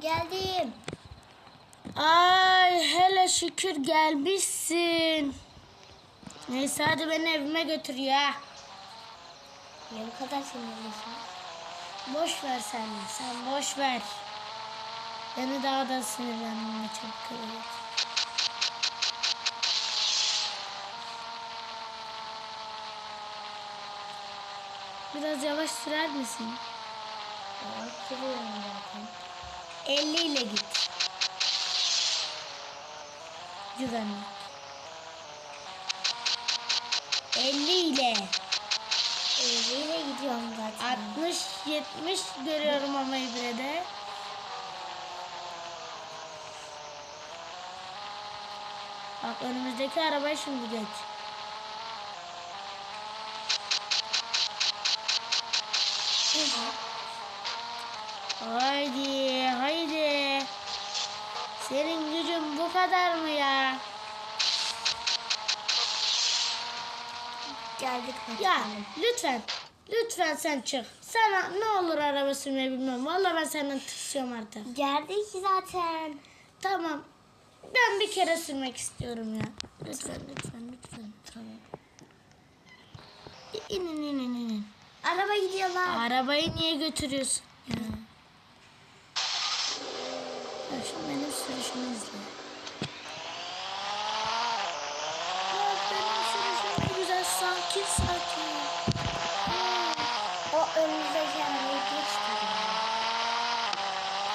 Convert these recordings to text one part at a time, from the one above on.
geldim. Ay hele şükür gelmişsin. Neyse hadi beni evime götür ya. Niye bu kadar sinirlisin? Boş ver sen. Sen boş ver. Beni daha da sinirlenmeme çok kırıyor. Biraz yavaş sürer misin? Evet, sürüyorum zaten. 50 ile git. Güvenlik. 50 ile. Eviyle gidiyorum zaten. 60 70 görüyorum ama ibrede. Bak önümüzdeki arabaya şimdi geç. Haydi. Senin gücün bu kadar mı ya? Geldik. Ya lütfen. Lütfen sen çık. Sana ne olur araba sürmeyi bilmem. Vallahi ben senden tırsıyorum artık. Geldik zaten. Tamam. Ben bir kere sürmek istiyorum ya. Lütfen lütfen lütfen. Tamam. İn in in in in. Araba gidiyorlar. Arabayı niye götürüyorsun? Ya. Ya şu benim sürüşümü izle. Ya benim sürüşüm ne güzel sakin sakin. O önümüzdeki arabayı geçti.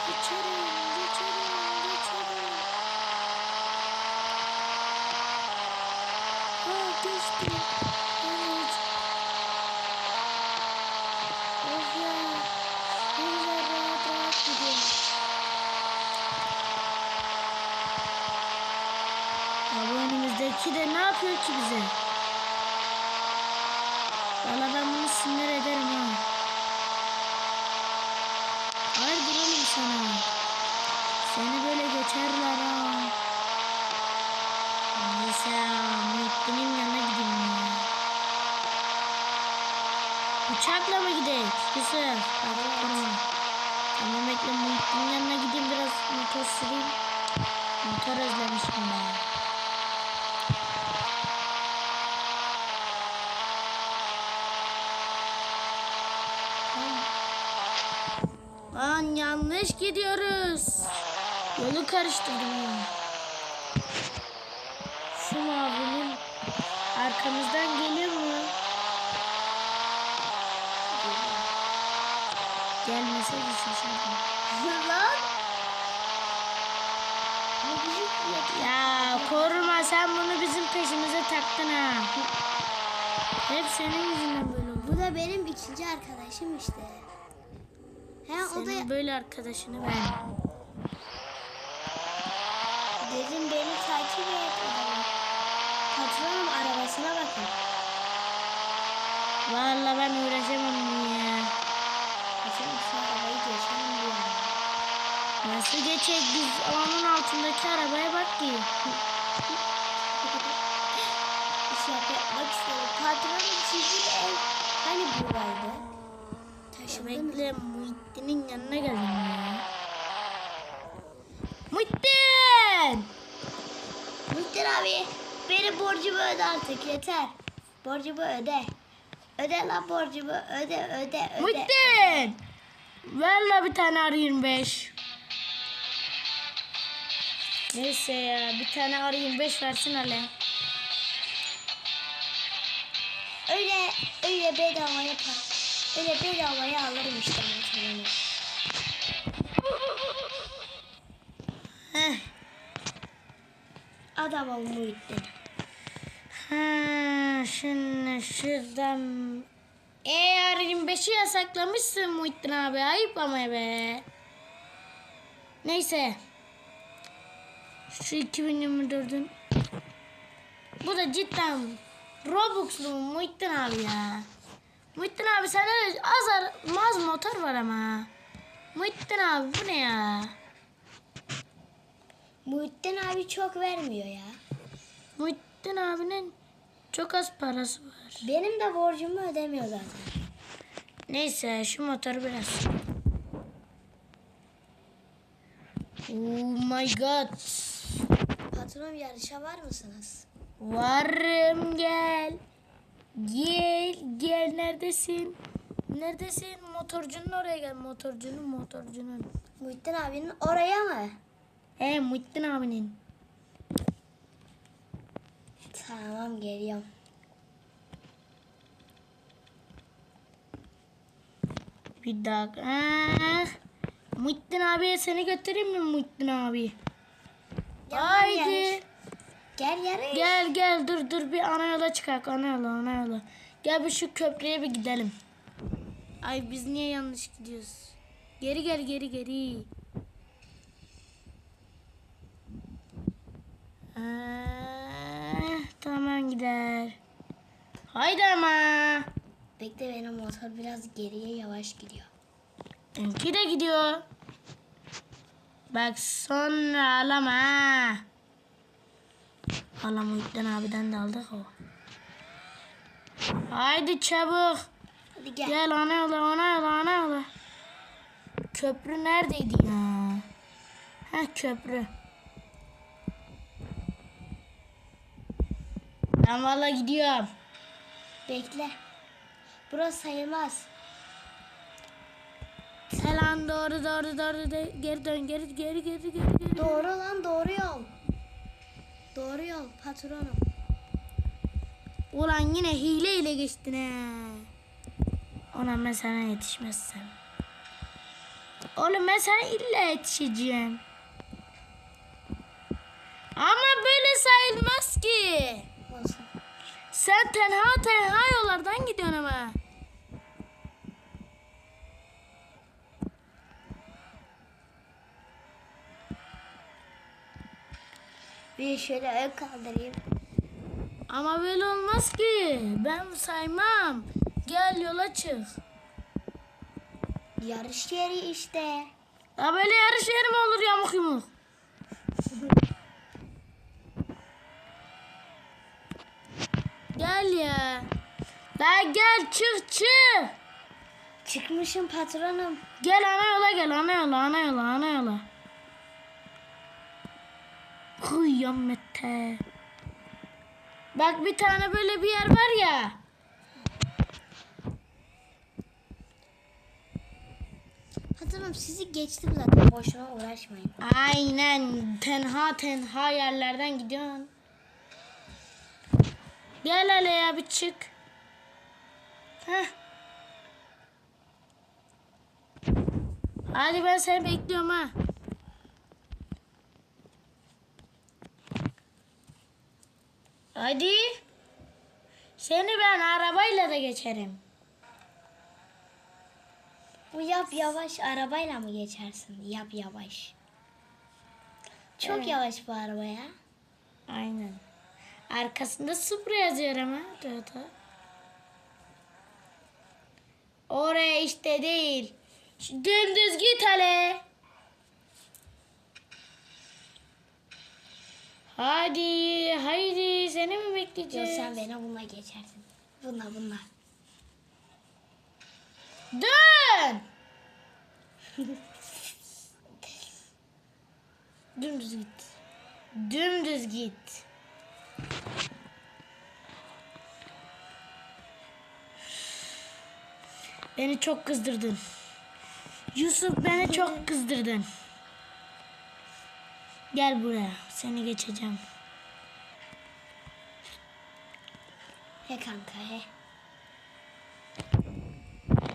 Geçerim, geçerim, geçerim. Ha geçtim. Evet. Of ya. Ne güzel rahat rahat gidiyorum. Ya bu önümüzdeki de ne yapıyor ki bize? Valla ben bunu sinir ederim ha. Hayır duralım sana. Seni böyle geçerler ha. Neyse. Muhittin'in yanına gideyim ya. Uçakla mı gidelim? Yusuf. Kurma. Tamam bekle Muhittin'in yanına gideyim biraz motor süreyim. Motor özlemişim ben. Lan yanlış gidiyoruz. Yolu karıştırdım ya. Şu mavinin arkamızdan geliyor mu? Gelmeseydi şaşardım. Lan. Bu büyük bir Ya koruma sen bunu bizim peşimize taktın ha. Hep senin yüzünden böyle. Bu da benim ikinci arkadaşım işte. He o Senin da böyle arkadaşını ben. dedim beni takip et adamı. Patronun arabasına bakın. Vallahi ben uğraşamam ya. Patron şu arabayı geçelim diyor. Nasıl geçecek biz onun altındaki arabaya bak ki. Yap yapmak istedim. Patronun çizgi ev hani buradaydı. Taşı bekle Muhittin'in yanına geldim ya. Muhittin! Muhittin abi benim borcumu öde artık yeter. Borcumu öde. Öde lan borcumu öde öde öde. Muhittin! Ver la bir tane R25. Neyse ya bir tane R25 versin hele. Öyle öyle bedava yapar. Öyle bedavaya alırım işte sana. Heh. Adam ol Muhittin. Ha, şimdi şuradan... Eğer 25'i yasaklamışsın Muhittin abi. Ayıp ama be. Neyse. Şu 2024'ün. Bu da cidden Robux'lu Muhittin abi ya. Muhittin abi sende de az motor var ama. Muhittin abi bu ne ya? Muhittin abi çok vermiyor ya. Muhittin abinin çok az parası var. Benim de borcumu ödemiyor zaten. Neyse şu motoru biraz. Oh my god. Patron yarışa var mısınız? Varım. Gel gel neredesin? Neredesin? Motorcunun oraya gel. Motorcunun motorcunun. Muhittin abinin oraya mı? He Muhittin abinin. Tamam geliyorum. Bir dakika. Ah. Muhittin abiye seni götüreyim mi Muhittin abi? Gel Haydi. yarış. Gel yarış. Gel gel dur dur bir ana yola çıkak ana yola ana yola. Gel bir şu köprüye bir gidelim. Ay biz niye yanlış gidiyoruz? Geri gel geri geri. Ah, tamam gider. Haydi ama. Bekle benim motor biraz geriye yavaş gidiyor. Benimki de gidiyor. Bak sonra. Ağlama Muhittin abiden de aldık o. Haydi çabuk. Hadi gel. Gel ana yola ana yola ana yola. Köprü neredeydi ya? Ha köprü. Ben valla gidiyorum. Bekle. Burası sayılmaz. Selam doğru doğru doğru de, geri dön geri geri geri geri geri. Doğru lan doğru yol. Doğru yol patronum. Ulan yine hile ile geçtin he. Ona ben sana yetişmezsem. Oğlum ben sana illa yetişeceğim. Ama böyle sayılmaz ki. Olsun. Sen tenha tenha yollardan gidiyorsun ama. Bir şöyle ön kaldırayım. Ama böyle olmaz ki. Ben saymam. Gel yola çık. Yarış yeri işte. Ya böyle yarış yeri mi olur yamuk yumuk? Gel ya. La gel çık çık. Çıkmışım patronum. Gel ana yola gel ana yola ana yola ana yola. Huy ya Mete. Bak bir tane böyle bir yer var ya. Patronum sizi geçtim zaten. Boşuna uğraşmayın. Aynen tenha tenha yerlerden gidiyorsun. Gel hele ya bir çık. Heh. Hadi ben seni bekliyorum ha. Hadi. Seni ben arabayla da geçerim. Bu yap yavaş arabayla mı geçersin? Yap yavaş. Çok Evet. yavaş bu araba ya. Aynen. Arkasında Supra yazıyor ama Toyota. Oraya işte değil. Dümdüz git hele. Hadi, haydi mi Yok bekleyeceğiz? sen beni bununla geçersin. Bununla bununla. Dön! Dümdüz git. Dümdüz git. Beni çok kızdırdın. Yusuf beni çok kızdırdın. Gel buraya. Seni geçeceğim. He kanka he.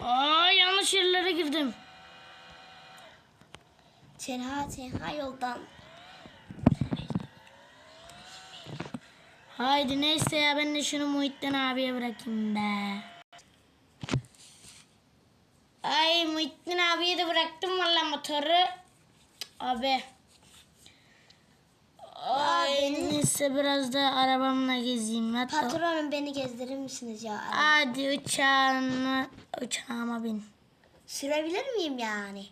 Aa yanlış yerlere girdim. Tenha tenha yoldan. Haydi neyse ya ben de şunu Muhittin abiye bırakayım be. Ay Muhittin abiye de bıraktım valla motoru. Abi. Ay neyse biraz da arabamla gezeyim. Hatta Patronum beni gezdirir misiniz ya? Hadi uçağına, uçağıma bin. Sürebilir miyim yani?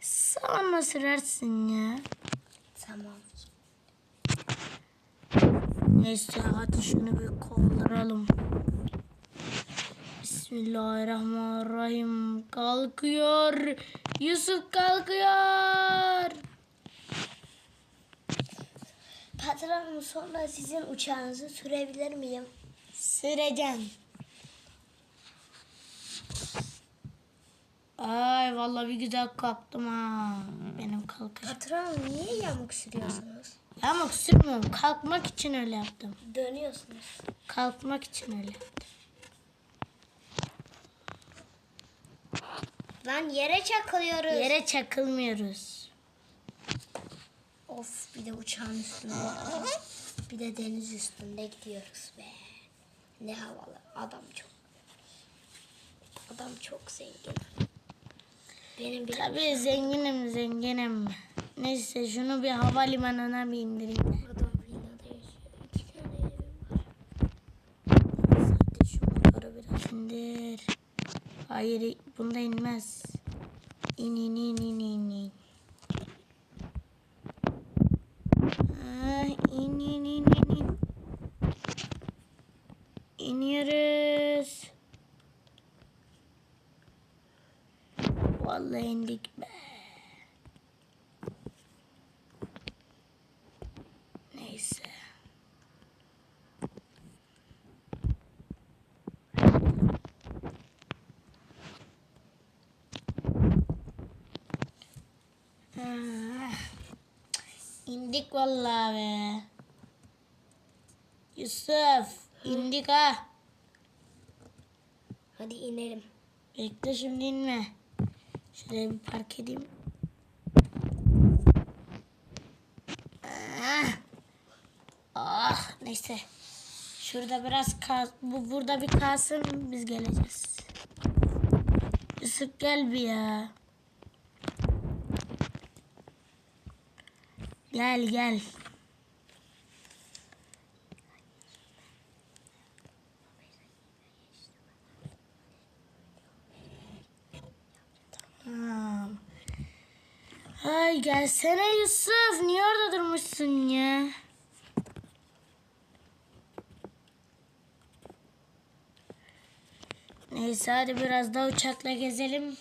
Sonra sürersin ya. Tamam. Neyse hadi şunu bir kaldıralım. Bismillahirrahmanirrahim. Kalkıyor. Yusuf kalkıyor. Patronum sonra sizin uçağınızı sürebilir miyim? Süreceğim. Ay vallahi bir güzel kalktım ha. Benim kalkışım. Patronum niye yamuk sürüyorsunuz? Ama sürmüyorum. Kalkmak için öyle yaptım. Dönüyorsunuz. Kalkmak için öyle yaptım. Lan yere çakılıyoruz. Yere çakılmıyoruz. Of bir de uçağın üstünde. bir de deniz üstünde gidiyoruz be. Ne havalı. Adam çok. Adam çok zengin. Benim bile Tabii zenginim zenginim. Neyse şunu bir havalimanına bir indireyim. adam villada yaşıyor. İki tane evi var. Hadi şu motoru biraz indir. Hayır bunda inmez. İn in in in in in. Ah, in in in in in. İniyoruz. Vallahi indik be. Neyse. Ah, İndik vallahi be. Yusuf indik ha. Hadi inelim. Bekle şimdi inme. Şuraya bir park edeyim. Ah, ah neyse. Şurada biraz kal bu burada bir kalsın biz geleceğiz. Yusuf gel bir ya. Gel gel. Tamam. Ay gelsene Yusuf. Niye orada durmuşsun ya? Neyse hadi biraz daha uçakla gezelim.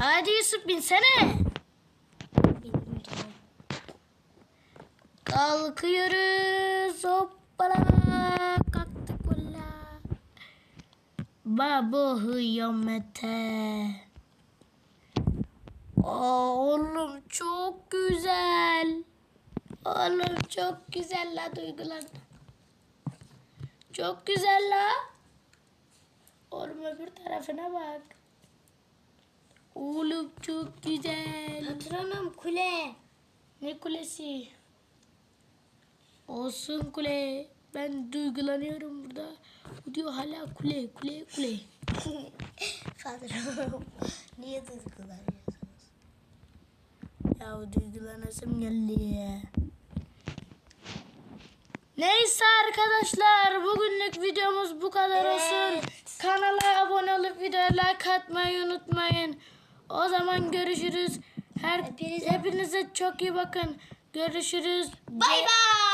Hadi Yusuf binsene. Kalkıyoruz. Hoppala. Valla. Babo hıyamete. Aa, oğlum çok güzel. Oğlum çok güzel la duygulandım. Çok güzel la. Oğlum öbür tarafına bak. Oğlum çok güzel. Patronum kule. Ne kulesi? Olsun kule. Ben duygulanıyorum burada. Bu diyor hala kule, kule, kule. Patronum niye duygulanıyorsunuz? Ya duygulanasım geldi ya. Neyse arkadaşlar bugünlük videomuz bu kadar olsun. Evet. Kanala abone olup videoya like atmayı unutmayın. O zaman görüşürüz. Her Hepinize- hepinize çok iyi bakın. Görüşürüz. Bay bay.